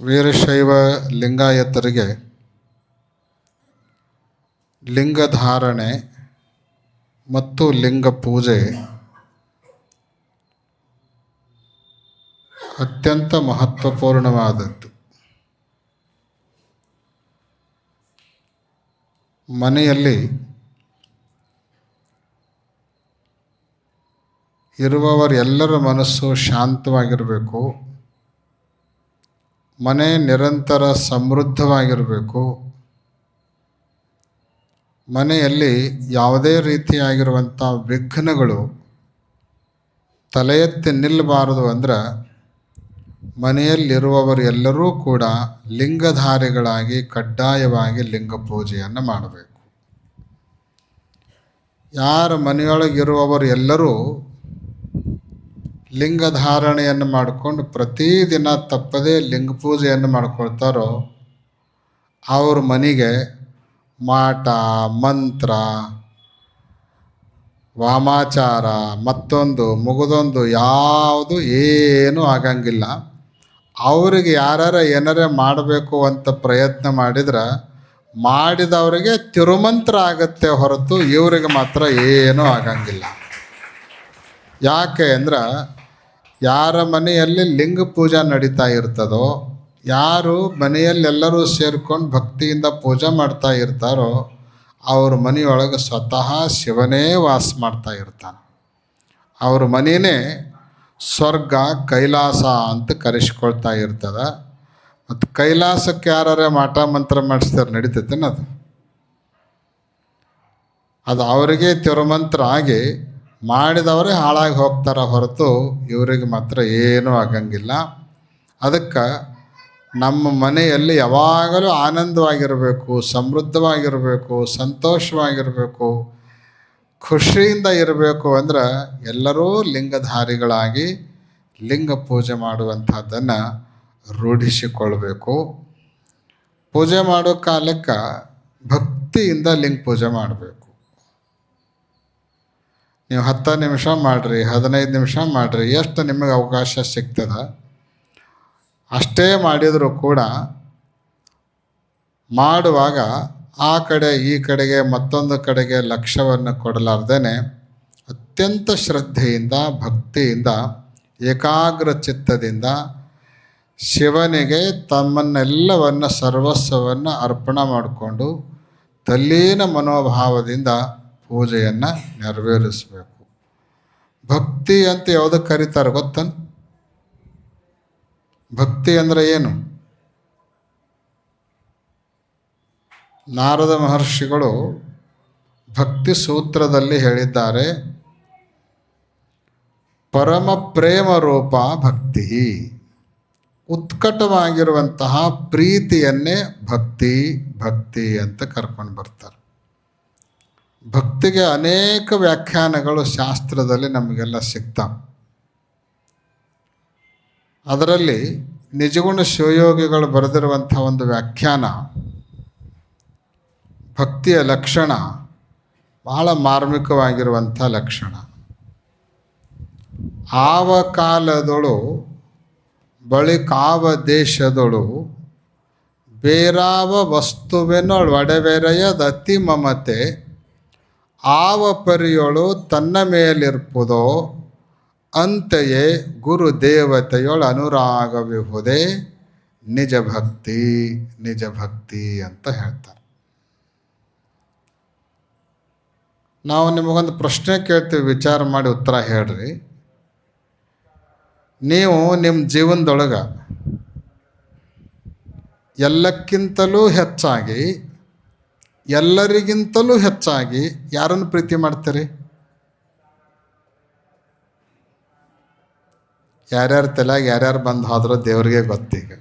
ವೀರಶೈವ ಲಿಂಗಾಯತರಿಗೆ ಲಿಂಗಧಾರಣೆ ಮತ್ತು ಲಿಂಗ ಪೂಜೆ ಅತ್ಯಂತ ಮಹತ್ವಪೂರ್ಣವಾದದ್ದು. ಮನೆಯಲ್ಲಿ ಇರುವವರೆಲ್ಲರ ಮನಸ್ಸು ಶಾಂತವಾಗಿರಬೇಕು. ಮನೆ ನಿರಂತರ ಸಮೃದ್ಧವಾಗಿರಬೇಕು. ಮನೆಯಲ್ಲಿ ಯಾವುದೇ ರೀತಿಯಾಗಿರುವಂಥ ವಿಘ್ನಗಳು ತಲೆ ಎತ್ತಿ ನಿಲ್ಲಬಾರದು ಅಂದ್ರೆ ಮನೆಯಲ್ಲಿರುವವರು ಎಲ್ಲರೂ ಕೂಡ ಲಿಂಗಧಾರಿಗಳಾಗಿ ಕಡ್ಡಾಯವಾಗಿ ಲಿಂಗ ಪೂಜೆಯನ್ನು ಮಾಡಬೇಕು. ಯಾರ ಮನೆಯೊಳಗಿರುವವರು ಎಲ್ಲರೂ ಲಿಂಗಧಾರಣೆಯನ್ನು ಮಾಡಿಕೊಂಡು ಪ್ರತಿದಿನ ತಪ್ಪದೇ ಲಿಂಗ ಪೂಜೆಯನ್ನು ಮಾಡ್ಕೊಳ್ತಾರೋ ಅವ್ರ ಮನೆಗೆ ಮಾಟ, ಮಂತ್ರ, ವಾಮಾಚಾರ, ಮತ್ತೊಂದು, ಮುಗಿದೊಂದು, ಯಾವುದು ಏನೂ ಆಗಂಗಿಲ್ಲ. ಅವರಿಗೆ ಯಾರ್ಯಾರ ಏನಾರ ಮಾಡಬೇಕು ಅಂತ ಪ್ರಯತ್ನ ಮಾಡಿದ್ರೆ ಮಾಡಿದವರಿಗೆ ತಿರುಮಂತ್ರ ಆಗತ್ತೆ ಹೊರತು ಇವರಿಗೆ ಮಾತ್ರ ಏನೂ ಆಗಂಗಿಲ್ಲ. ಯಾಕೆ ಅಂದ್ರೆ ಯಾರ ಮನೆಯಲ್ಲಿ ಲಿಂಗ ಪೂಜಾ ನಡೀತಾ ಇರ್ತದೋ, ಯಾರು ಮನೆಯಲ್ಲೆಲ್ಲರೂ ಸೇರ್ಕೊಂಡು ಭಕ್ತಿಯಿಂದ ಪೂಜೆ ಮಾಡ್ತಾ ಇರ್ತಾರೋ, ಅವ್ರ ಮನೆಯೊಳಗೆ ಸ್ವತಃ ಶಿವನೇ ವಾಸ ಮಾಡ್ತಾ ಇರ್ತಾನೆ. ಅವ್ರ ಮನೆಯೇ ಸ್ವರ್ಗ, ಕೈಲಾಸ ಅಂತ ಕರೆಸ್ಕೊಳ್ತಾ ಇರ್ತದೆ. ಮತ್ತು ಕೈಲಾಸಕ್ಕೆ ಯಾರೇ ಮಾಟ ಮಂತ್ರ ಮಾಡಿಸ್ತಾರೆ ನಡೀತೈತೆ ಅದು? ಅದು ಅವರಿಗೆ ತಿರುಮಂತ್ರ ಆಗಿ ಮಾಡಿದವರೇ ಹಾಳಾಗಿ ಹೋಗ್ತಾರ ಹೊರತು ಇವರಿಗೆ ಮಾತ್ರ ಏನೂ ಆಗಂಗಿಲ್ಲ. ಅದಕ್ಕೆ ನಮ್ಮ ಮನೆಯಲ್ಲಿ ಯಾವಾಗಲೂ ಆನಂದವಾಗಿರಬೇಕು, ಸಮೃದ್ಧವಾಗಿರಬೇಕು, ಸಂತೋಷವಾಗಿರಬೇಕು, ಖುಷಿಯಿಂದ ಇರಬೇಕು ಅಂದ್ರೆ ಎಲ್ಲರೂ ಲಿಂಗಧಾರಿಗಳಾಗಿ ಲಿಂಗ ಪೂಜೆ ಮಾಡುವಂಥದ್ದನ್ನು ರೂಢಿಸಿಕೊಳ್ಬೇಕು. ಪೂಜೆ ಮಾಡೋ ಕಾಲಕ್ಕೆ ಭಕ್ತಿಯಿಂದ ಲಿಂಗ ಪೂಜೆ ಮಾಡಬೇಕು. ನೀವು ಹತ್ತು ನಿಮಿಷ ಮಾಡಿರಿ, ಹದಿನೈದು ನಿಮಿಷ ಮಾಡಿರಿ, ಎಷ್ಟು ನಿಮಗೆ ಅವಕಾಶ ಸಿಗ್ತದ? ಅಷ್ಟೇ ಮಾಡಿದರೂ ಕೂಡ ಮಾಡುವಾಗ ಆ ಕಡೆ, ಈ ಕಡೆಗೆ, ಮತ್ತೊಂದು ಕಡೆಗೆ ಲಕ್ಷ್ಯವನ್ನು ಕೊಡಲಾರ್ದೇ ಅತ್ಯಂತ ಶ್ರದ್ಧೆಯಿಂದ, ಭಕ್ತಿಯಿಂದ, ಏಕಾಗ್ರ ಚಿತ್ತದಿಂದ ಶಿವನಿಗೆ ತಮ್ಮನ್ನೆಲ್ಲವನ್ನು ಸರ್ವಸ್ವವನ್ನು ಅರ್ಪಣೆ ಮಾಡಿಕೊಂಡು ತಲ್ಲೀನ ಮನೋಭಾವದಿಂದ ಪೂಜೆಯನ್ನು ನೆರವೇರಿಸಬೇಕು. ಭಕ್ತಿ ಅಂತ ಯಾವುದಕ್ಕೆ ಕರೀತಾರೆ ಗೊತ್ತನ್ ಭಕ್ತಿ ಅಂದರೆ ಏನು? ನಾರದ ಮಹರ್ಷಿಗಳು ಭಕ್ತಿ ಸೂತ್ರದಲ್ಲಿ ಹೇಳಿದ್ದಾರೆ, ಪರಮ ಪ್ರೇಮ ರೂಪ ಭಕ್ತಿ. ಉತ್ಕಟವಾಗಿರುವಂತಹ ಪ್ರೀತಿಯನ್ನೇ ಭಕ್ತಿ ಭಕ್ತಿ ಅಂತ ಕರ್ಕೊಂಡು ಬರ್ತಾರೆ. ಭಕ್ತಿಗೆ ಅನೇಕ ವ್ಯಾಖ್ಯಾನಗಳು ಶಾಸ್ತ್ರದಲ್ಲಿ ನಮಗೆಲ್ಲ ಸಿಗ್ತಾವೆ ಅದರಲ್ಲಿ ನಿಜಗುಣ ಶಿವಯೋಗಿಗಳು ಬರೆದಿರುವಂಥ ಒಂದು ವ್ಯಾಖ್ಯಾನ, ಭಕ್ತಿಯ ಲಕ್ಷಣ ಬಹಳ ಮಾರ್ಮಿಕವಾಗಿರುವಂಥ ಲಕ್ಷಣ. ಆವ ಕಾಲದೊಳು ಬಳಿಕಾವ ದೇಶದೊಳು ಬೇರಾವ ವಸ್ತುವೆನೊಳ್ ಒಡವೆರೆಯದ ಅತಿ ಮಮತೆ ಆವ ಪರಿಯೊಳು ತನ್ನ ಮೇಲಿರ್ಪುದೋ ಅಂತೆಯೇ ಗುರು ದೇವತೆಯೊಳ ಅನುರಾಗವಿಹುದೇ. ನಿಜ ಭಕ್ತಿ ನಿಜ ಭಕ್ತಿ ಅಂತ ಹೇಳ್ತಾರೆ. ನಾವು ನಿಮಗೊಂದು ಪ್ರಶ್ನೆ ಕೇಳ್ತೀವಿ, ವಿಚಾರ ಮಾಡಿ ಉತ್ತರ ಹೇಳ್ರಿ. ನೀವು ನಿಮ್ಮ ಜೀವನದೊಳಗೆ ಎಲ್ಲಕ್ಕಿಂತಲೂ ಹೆಚ್ಚಾಗಿ ಎಲ್ಲರಿಗಿಂತಲೂ ಹೆಚ್ಚಾಗಿ ಯಾರನ್ನು ಪ್ರೀತಿ ಮಾಡ್ತೀರಿ? ಯಾರ್ಯಾರ ತಲೆಯಾಗ ಯಾರ್ಯಾರು ಬಂದು ಹೋದ್ರೋ ದೇವ್ರಿಗೆ ಗೊತ್ತೀಗ.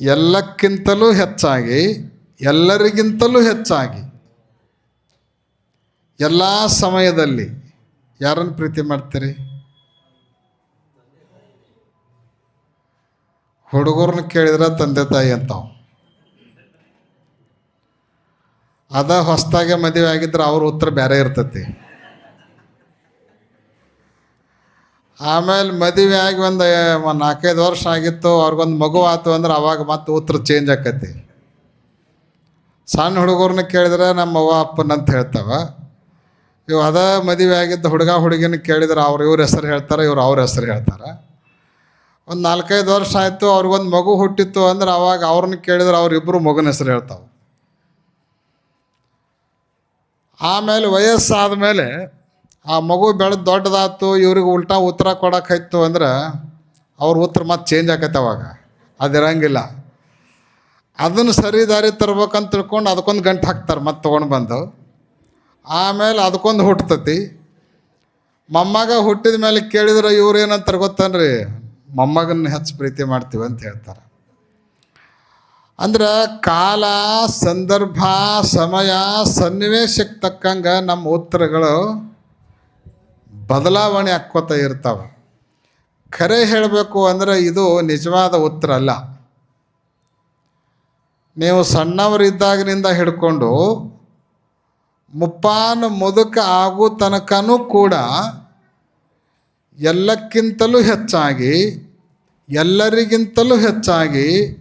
ಎಲ್ಲಕ್ಕಿಂತಲೂ ಹೆಚ್ಚಾಗಿ, ಎಲ್ಲರಿಗಿಂತಲೂ ಹೆಚ್ಚಾಗಿ, ಎಲ್ಲ ಸಮಯದಲ್ಲಿ ಯಾರನ್ನು ಪ್ರೀತಿ ಮಾಡ್ತೀರಿ? ಹುಡುಗರನ್ನ ಕೇಳಿದ್ರೆ ತಂದೆ ತಾಯಿ ಅಂತಾವ. ಅದ ಹೊಸ್ದಾಗೆ ಮದುವೆ ಆಗಿದ್ರೆ ಅವ್ರ ಉತ್ತರ ಬೇರೆ ಇರ್ತತಿ. ಆಮೇಲೆ ಮದುವೆ ಆಗಿ ಒಂದು ನಾಲ್ಕೈದು ವರ್ಷ ಆಗಿತ್ತು, ಅವ್ರಿಗೊಂದು ಮಗು ಆಯ್ತು ಅಂದ್ರೆ ಅವಾಗ ಮತ್ತೆ ಉತ್ತರ ಚೇಂಜ್ ಆಕತಿ. ಸಣ್ಣ ಹುಡುಗರನ್ನ ಕೇಳಿದ್ರೆ ನಮ್ಮ ಅವ್ವ, ಅಪ್ಪನ ಅಂತ ಹೇಳ್ತಾವ. ಇವು ಅದ ಮದುವೆ ಆಗಿದ್ದ ಹುಡುಗ, ಹುಡುಗಿನ ಕೇಳಿದ್ರೆ ಅವ್ರು ಇವ್ರ ಹೆಸರು ಹೇಳ್ತಾರೆ, ಇವ್ರು ಅವ್ರ ಹೆಸರು ಹೇಳ್ತಾರೆ. ಒಂದು ನಾಲ್ಕೈದು ವರ್ಷ ಆಯಿತು, ಅವ್ರಿಗೊಂದು ಮಗು ಹುಟ್ಟಿತ್ತು ಅಂದ್ರೆ ಅವಾಗ ಅವ್ರನ್ನ ಕೇಳಿದ್ರೆ ಅವರಿಬ್ಬರು ಮಗುನ ಹೆಸರು ಹೇಳ್ತಾವೆ. ಆಮೇಲೆ ವಯಸ್ಸಾದ ಮೇಲೆ ಆ ಮಗು ಬೆಳೆದು ದೊಡ್ಡದಾಯ್ತು, ಇವ್ರಿಗೆ ಉಲ್ಟಾ ಉತ್ತರ ಕೊಡೋಕ್ಕಾಯ್ತು ಅಂದ್ರೆ ಅವ್ರ ಉತ್ತರ ಮತ್ತೆ ಚೇಂಜ್ ಆಕೈತೆ ಅವಾಗ. ಅದಿರಂಗಿಲ್ಲ. ಅದನ್ನು ಸರಿ ದಾರಿ ತರ್ಬೇಕಂತ ತಿಳ್ಕೊಂಡು ಅದಕ್ಕೊಂದು ಗಂಟು ಹಾಕ್ತಾರೆ ಮತ್ತೆ ತೊಗೊಂಡು ಬಂದು. ಆಮೇಲೆ ಅದಕ್ಕೊಂದು ಹುಟ್ಟತತಿ ಮೊಮ್ಮಗ ಹುಟ್ಟಿದ ಮೇಲೆ ಕೇಳಿದ್ರೆ ಇವ್ರು ಏನಂತಾರೆ ಗೊತ್ತನ್ರಿ? ಮೊಮ್ಮಗನ ಹೆಚ್ಚು ಪ್ರೀತಿ ಮಾಡ್ತೀವಿ ಅಂತ ಹೇಳ್ತಾರೆ. ಅಂದ್ರೆ ಕಾಲ, ಸಂದರ್ಭ, ಸಮಯ, ಸನ್ನಿವೇಶಕ್ಕೆ ತಕ್ಕಂಗೆ ನಮ್ಮ ಉತ್ತರಗಳು ಬದಲಾವಣೆ ಆಕ್ಕೋತ ಇರ್ತಾವೆ. ಖರೆ ಹೇಳಬೇಕು ಅಂದರೆ ಇದು ನಿಜವಾದ ಉತ್ತರ ಅಲ್ಲ. ನೀವು ಸಣ್ಣವರಿದ್ದಾಗಿನಿಂದ ಹಿಡ್ಕೊಂಡು ಮುಪ್ಪಾನು ಮುದುಕ ಆಗೋ ತನಕನೂ ಕೂಡ ಎಲ್ಲಕ್ಕಿಂತಲೂ ಹೆಚ್ಚಾಗಿ ಎಲ್ಲರಿಗಿಂತಲೂ ಹೆಚ್ಚಾಗಿ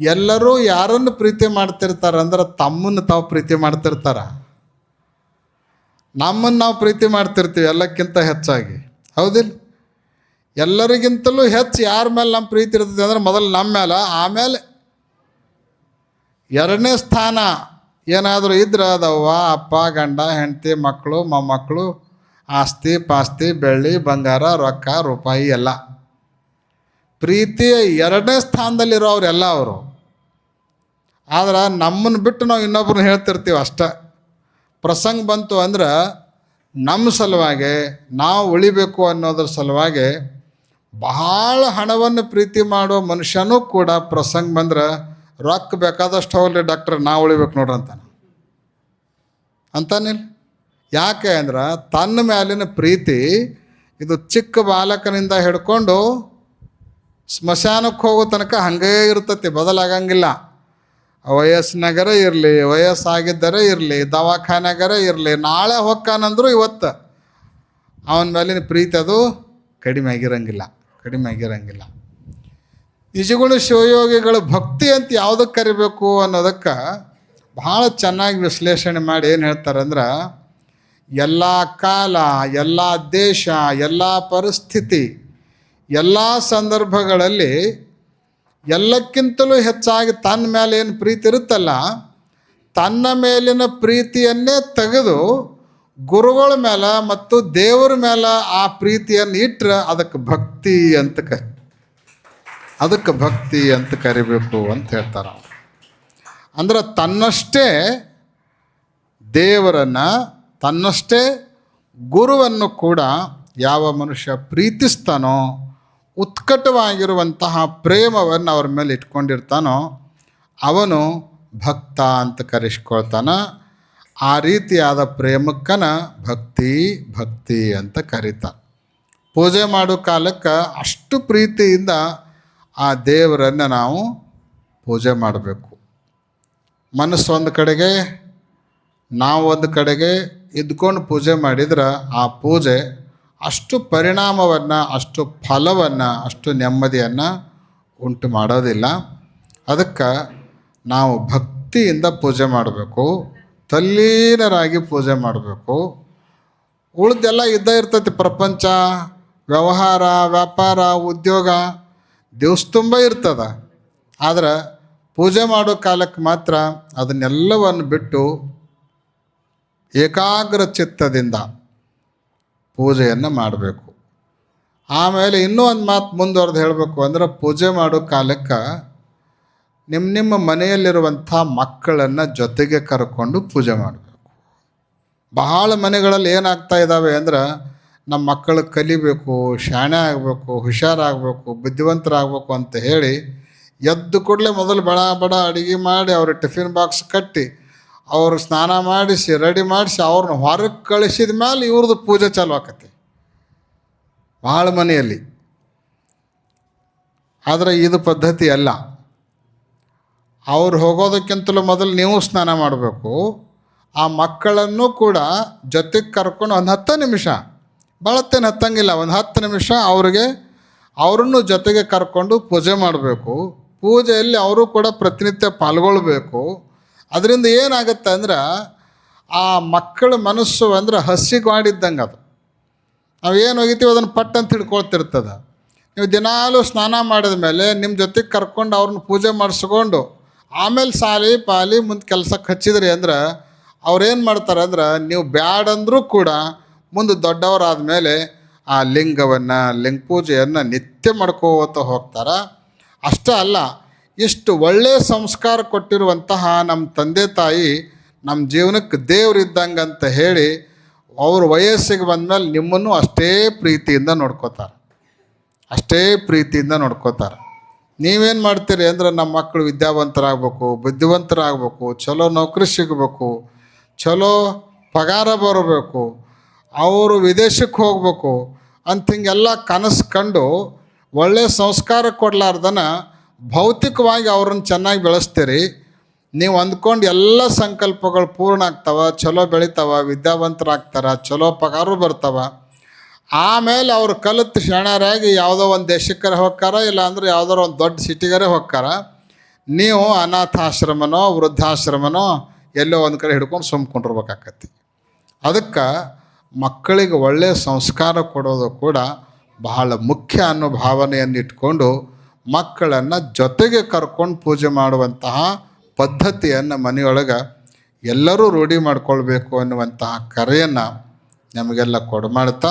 ಎಲ್ಲರೂ ಯಾರನ್ನು ಪ್ರೀತಿ ಮಾಡ್ತಿರ್ತಾರೆ ಅಂದ್ರೆ ತಮ್ಮನ್ನು ತಾವು ಪ್ರೀತಿ ಮಾಡ್ತಿರ್ತಾರ. ನಮ್ಮನ್ನು ನಾವು ಪ್ರೀತಿ ಮಾಡ್ತಿರ್ತೀವಿ ಎಲ್ಲಕ್ಕಿಂತ ಹೆಚ್ಚಾಗಿ. ಹೌದಿಲ್ಲ? ಎಲ್ಲರಿಗಿಂತಲೂ ಹೆಚ್ಚು ಯಾರ ಮೇಲೆ ನಮ್ಮ ಪ್ರೀತಿ ಇರ್ತದೆ ಅಂದ್ರೆ ಮೊದಲು ನಮ್ಮ ಮೇಲೆ, ಆಮೇಲೆ ಎರಡನೇ ಸ್ಥಾನ ಏನಾದರೂ ಇದ್ರೆ ಅದವ್ವ ಅಪ್ಪ, ಗಂಡ, ಹೆಂಡತಿ, ಮಕ್ಕಳು, ಮೊಮ್ಮಕ್ಕಳು, ಆಸ್ತಿ, ಪಾಸ್ತಿ, ಬೆಳ್ಳಿ, ಬಂಗಾರ, ರೊಕ್ಕ, ರೂಪಾಯಿ, ಎಲ್ಲ. ಪ್ರೀತಿಯ ಎರಡನೇ ಸ್ಥಾನದಲ್ಲಿರೋರೆಲ್ಲ ಅವರು ಆದ್ರೆ ನಮ್ಮನ್ನು ಬಿಟ್ಟು ನಾವು ಇನ್ನೊಬ್ರನ್ನ ಹೇಳ್ತಿರ್ತೀವಿ ಅಷ್ಟೇ. ಪ್ರಸಂಗ ಬಂತು ಅಂದ್ರೆ ನಮ್ಮ ಸಲುವಾಗಿ, ನಾವು ಉಳಿಬೇಕು ಅನ್ನೋದ್ರ ಸಲುವಾಗಿ ಬಹಳ ಹಣವನ್ನು ಪ್ರೀತಿ ಮಾಡೋ ಮನುಷ್ಯನೂ ಕೂಡ ಪ್ರಸಂಗ ಬಂದ್ರೆ ರೊಕ್ಕ ಬೇಕಾದಷ್ಟು ಹೋಗ್ಲಿ ಡಾಕ್ಟ್ರ್, ನಾವು ಉಳಿಬೇಕು ನೋಡ್ರಿ ಅಂತಾನೆ. ಯಾಕೆ ಅಂದ್ರೆ ತನ್ನ ಮೇಲಿನ ಪ್ರೀತಿ ಇದು ಚಿಕ್ಕ ಬಾಲಕನಿಂದ ಹಿಡ್ಕೊಂಡು ಸ್ಮಶಾನಕ್ಕೆ ಹೋಗೋ ತನಕ ಹಂಗೇ ಇರ್ತತಿ, ಬದಲಾಗಂಗಿಲ್ಲ. ವಯಸ್ಸಿನಾಗರ ಇರಲಿ, ವಯಸ್ಸಾಗಿದ್ದರೆ ಇರಲಿ, ದವಾಖಾನೆಗರ ಇರಲಿ, ನಾಳೆ ಹೊಕ್ಕಾನಂದ್ರು ಇವತ್ತು ಅವನ ಮೇಲಿನ ಪ್ರೀತಿ ಅದು ಕಡಿಮೆ ಆಗಿರಂಗಿಲ್ಲ ಕಡಿಮೆ ಆಗಿರಂಗಿಲ್ಲ. ನಿಜಗಳು ಶಿವಯೋಗಿಗಳು ಭಕ್ತಿ ಅಂತ ಯಾವುದಕ್ಕೆ ಕರಿಬೇಕು ಅನ್ನೋದಕ್ಕೆ ಭಾಳ ಚೆನ್ನಾಗಿ ವಿಶ್ಲೇಷಣೆ ಮಾಡಿ ಏನು ಹೇಳ್ತಾರಂದ್ರೆ, ಎಲ್ಲ ಕಾಲ, ಎಲ್ಲ ದೇಶ, ಎಲ್ಲ ಪರಿಸ್ಥಿತಿ ಎಲ್ಲ ಸಂದರ್ಭಗಳಲ್ಲಿ ಎಲ್ಲಕ್ಕಿಂತಲೂ ಹೆಚ್ಚಾಗಿ ತನ್ನ ಮೇಲೆ ಏನು ಪ್ರೀತಿ ಇರುತ್ತಲ್ಲ, ತನ್ನ ಮೇಲಿನ ಪ್ರೀತಿಯನ್ನೇ ತೆಗೆದು ಗುರುಗಳ ಮೇಲೆ ಮತ್ತು ದೇವರ ಮೇಲೆ ಆ ಪ್ರೀತಿಯನ್ನು ಇಟ್ಟರೆ ಅದಕ್ಕೆ ಭಕ್ತಿ ಅಂತ ಕ, ಅದಕ್ಕೆ ಭಕ್ತಿ ಅಂತ ಕರಿಬೇಕು ಅಂತ ಹೇಳ್ತಾರೆ ಅವರು. ಅಂದ್ರೆ ತನ್ನಷ್ಟೇ ದೇವರನ್ನು, ತನ್ನಷ್ಟೇ ಗುರುವನ್ನು ಕೂಡ ಯಾವ ಮನುಷ್ಯ ಪ್ರೀತಿಸ್ತಾನೋ ಉತ್ಕಟವಾಗಿರುವಂತಹ ಪ್ರೇಮವನ್ನು ಅವ್ರ ಮೇಲೆ ಇಟ್ಕೊಂಡಿರ್ತಾನೋ ಅವನು ಭಕ್ತ ಅಂತ ಕರೆಸ್ಕೊಳ್ತಾನ. ಆ ರೀತಿಯಾದ ಪ್ರೇಮಕ್ಕನ ಭಕ್ತಿ ಭಕ್ತಿ ಅಂತ ಕರೀತ ಪೂಜೆ ಮಾಡೋ ಕಾಲಕ್ಕೆ ಅಷ್ಟು ಪ್ರೀತಿಯಿಂದ ಆ ದೇವರನ್ನು ನಾವು ಪೂಜೆ ಮಾಡಬೇಕು. ಮನಸ್ಸು ಒಂದು ಕಡೆಗೆ, ನಾವು ಒಂದು ಕಡೆಗೆ ಇದ್ಕೊಂಡು ಪೂಜೆ ಮಾಡಿದ್ರೆ ಆ ಪೂಜೆ ಅಷ್ಟು ಪರಿಣಾಮವನ್ನು, ಅಷ್ಟು ಫಲವನ್ನು, ಅಷ್ಟು ನೆಮ್ಮದಿಯನ್ನು ಉಂಟು ಮಾಡೋದಿಲ್ಲ. ಅದಕ್ಕೆ ನಾವು ಭಕ್ತಿಯಿಂದ ಪೂಜೆ ಮಾಡಬೇಕು, ತಲ್ಲೀನರಾಗಿ ಪೂಜೆ ಮಾಡಬೇಕು. ಉಳಿದೆಲ್ಲ ಇದ್ದೇ ಇರ್ತೈತಿ, ಪ್ರಪಂಚ, ವ್ಯವಹಾರ, ವ್ಯಾಪಾರ, ಉದ್ಯೋಗ, ದಿವಸ ತುಂಬ ಇರ್ತದ. ಆದರೆ ಪೂಜೆ ಮಾಡೋ ಕಾಲಕ್ಕೆ ಮಾತ್ರ ಅದನ್ನೆಲ್ಲವನ್ನು ಬಿಟ್ಟು ಏಕಾಗ್ರ ಚಿತ್ತದಿಂದ ಪೂಜೆಯನ್ನು ಮಾಡಬೇಕು. ಆಮೇಲೆ ಇನ್ನೂ ಒಂದು ಮಾತು ಮುಂದುವರೆದು ಹೇಳಬೇಕು ಅಂದ್ರೆ ಪೂಜೆ ಮಾಡೋ ಕಾಲಕ್ಕೆ ನಿಮ್ಮ ನಿಮ್ಮ ಮನೆಯಲ್ಲಿರುವಂಥ ಮಕ್ಕಳನ್ನು ಜೊತೆಗೆ ಕರ್ಕೊಂಡು ಪೂಜೆ ಮಾಡಬೇಕು. ಬಹಳ ಮನೆಗಳಲ್ಲಿ ಏನಾಗ್ತಾ ಇದ್ದಾವೆ ಅಂದ್ರೆ ನಮ್ಮ ಮಕ್ಕಳು ಕಲಿಬೇಕು, ಶಾಣೆ ಆಗಬೇಕು, ಹುಷಾರಾಗಬೇಕು, ಬುದ್ಧಿವಂತರಾಗಬೇಕು ಅಂತ ಹೇಳಿ ಎದ್ದು ಕೂಡಲೇ ಮೊದಲು ಬಡ ಬಡ ಅಡುಗೆ ಮಾಡಿ ಅವ್ರ ಟಿಫಿನ್ ಬಾಕ್ಸ್ ಕಟ್ಟಿ ಅವ್ರು ಸ್ನಾನ ಮಾಡಿಸಿ, ರೆಡಿ ಮಾಡಿಸಿ ಅವ್ರನ್ನ ಹೊರಗೆ ಕಳಿಸಿದ ಮೇಲೆ ಇವ್ರದ್ದು ಪೂಜೆ ಚಾಲು ಆಕತಿ. ಭಾಳ ಮನೆಯಲ್ಲಿ. ಆದರೆ ಇದು ಪದ್ಧತಿ ಅಲ್ಲ. ಅವ್ರು ಹೋಗೋದಕ್ಕಿಂತಲೂ ಮೊದಲು ನೀವು ಸ್ನಾನ ಮಾಡಬೇಕು. ಆ ಮಕ್ಕಳನ್ನು ಕೂಡ ಜೊತೆಗೆ ಕರ್ಕೊಂಡು ಒಂದು ಹತ್ತು ನಿಮಿಷ, ಬಳತ್ತೇನು ಹತ್ತಂಗಿಲ್ಲ, ಒಂದು ಹತ್ತು ನಿಮಿಷ ಅವ್ರಿಗೆ ಅವರನ್ನು ಜೊತೆಗೆ ಕರ್ಕೊಂಡು ಪೂಜೆ ಮಾಡಬೇಕು. ಪೂಜೆಯಲ್ಲಿ ಅವರು ಕೂಡ ಪ್ರತಿನಿತ್ಯ ಪಾಲ್ಗೊಳ್ಬೇಕು. ಅದರಿಂದ ಏನಾಗುತ್ತೆ ಅಂದ್ರೆ ಆ ಮಕ್ಕಳ ಮನಸ್ಸು ಅಂದ್ರೆ ಹಸಿಗಾಡಿದ್ದಂಗೆ ಅದು. ನಾವು ಏನು ಒಗಿತೀವಿ ಅದನ್ನು ಪಟ್ಟು ಅಂತ ಹಿಡ್ಕೊಳ್ತಿರ್ತದೆ. ನೀವು ದಿನಾಲೂ ಸ್ನಾನ ಮಾಡಿದ ಮೇಲೆ ನಿಮ್ಮ ಜೊತೆಗೆ ಕರ್ಕೊಂಡು ಅವ್ರನ್ನ ಪೂಜೆ ಮಾಡಿಸ್ಕೊಂಡು ಆಮೇಲೆ ಸಾಲಿ ಪಾಲಿ ಮುಂದೆ ಕೆಲಸಕ್ಕೆ ಹಚ್ಚಿದ್ರಿ ಅಂದ್ರೆ ಅವ್ರೇನು ಮಾಡ್ತಾರೆ ಅಂದ್ರೆ ನೀವು ಬ್ಯಾಡಂದ್ರೂ ಕೂಡ ಮುಂದೆ ದೊಡ್ಡವರಾದ ಮೇಲೆ ಆ ಲಿಂಗವನ್ನು, ಲಿಂಗ ಪೂಜೆಯನ್ನು ನಿತ್ಯ ಮಾಡ್ಕೋತ ಹೋಗ್ತಾರೆ. ಅಷ್ಟೇ ಅಲ್ಲ ಇಷ್ಟು ಒಳ್ಳೆಯ ಸಂಸ್ಕಾರ ಕೊಟ್ಟಿರುವಂತಹ ನಮ್ಮ ತಂದೆ ತಾಯಿ ನಮ್ಮ ಜೀವನಕ್ಕೆ ದೇವ್ರಿದ್ದಂಗೆ ಅಂತ ಹೇಳಿ ಅವ್ರ ವಯಸ್ಸಿಗೆ ಬಂದಮೇಲೆ ನಿಮ್ಮನ್ನು ಅಷ್ಟೇ ಪ್ರೀತಿಯಿಂದ ನೋಡ್ಕೋತಾರೆ. ಅಷ್ಟೇ ಪ್ರೀತಿಯಿಂದ ನೋಡ್ಕೋತಾರೆ. ನೀವೇನು ಮಾಡ್ತೀರಿ ಅಂದ್ರೆ ನಮ್ಮ ಮಕ್ಕಳು ವಿದ್ಯಾವಂತರಾಗಬೇಕು, ಬುದ್ಧಿವಂತರಾಗಬೇಕು, ಚಲೋ ನೌಕರಿ ಸಿಗಬೇಕು, ಚಲೋ ಪಗಾರ ಬರಬೇಕು, ಅವರು ವಿದೇಶಕ್ಕೆ ಹೋಗಬೇಕು ಅಂತ ಹಿಂಗೆಲ್ಲ ಕನಸು ಕಂಡು ಒಳ್ಳೆಯ ಸಂಸ್ಕಾರ ಕೊಡ್ಲಾರ್ದನ ಭೌತಿಕವಾಗಿ ಅವ್ರನ್ನ ಚೆನ್ನಾಗಿ ಬೆಳೆಸ್ತೀರಿ. ನೀವು ಅಂದ್ಕೊಂಡು ಎಲ್ಲ ಸಂಕಲ್ಪಗಳು ಪೂರ್ಣ ಆಗ್ತಾವ, ಚಲೋ ಬೆಳಿತಾವ, ವಿದ್ಯಾವಂತರಾಗ್ತಾರೆ, ಚಲೋ ಪಗಾರು ಬರ್ತಾವ. ಆಮೇಲೆ ಅವ್ರು ಕಲಿತು ಶರಣರಾಗಿ ಯಾವುದೋ ಒಂದು ದೇಶಕ್ಕರೆ ಹೋಗ್ತಾರ ಇಲ್ಲ ಅಂದ್ರೆ ಒಂದು ದೊಡ್ಡ ಸಿಟಿಗರೆ ಹೋಗ್ತಾರ. ನೀವು ಅನಾಥಾಶ್ರಮನೋ ವೃದ್ಧಾಶ್ರಮನೋ ಎಲ್ಲೋ ಒಂದು ಕಡೆ ಹಿಡ್ಕೊಂಡು ಸುಮ್ಕೊಂಡಿರ್ಬೇಕಾಕತಿ ಅದಕ್ಕೆ ಮಕ್ಕಳಿಗೆ ಒಳ್ಳೆಯ ಸಂಸ್ಕಾರ ಕೊಡೋದು ಕೂಡ ಬಹಳ ಮುಖ್ಯ ಅನ್ನೋ ಭಾವನೆಯನ್ನು ಇಟ್ಕೊಂಡು ಮಕ್ಕಳನ್ನು ಜೊತೆಗೆ ಕರ್ಕೊಂಡು ಪೂಜೆ ಮಾಡುವಂತಹ ಪದ್ಧತಿಯನ್ನು ಮನೆಯೊಳಗೆ ಎಲ್ಲರೂ ರೂಢಿ ಮಾಡಿಕೊಳ್ಬೇಕು ಅನ್ನುವಂತಹ ಕರೆಯನ್ನು ನಮಗೆಲ್ಲ ಕೊಡು ಮಾಡ್ತಾ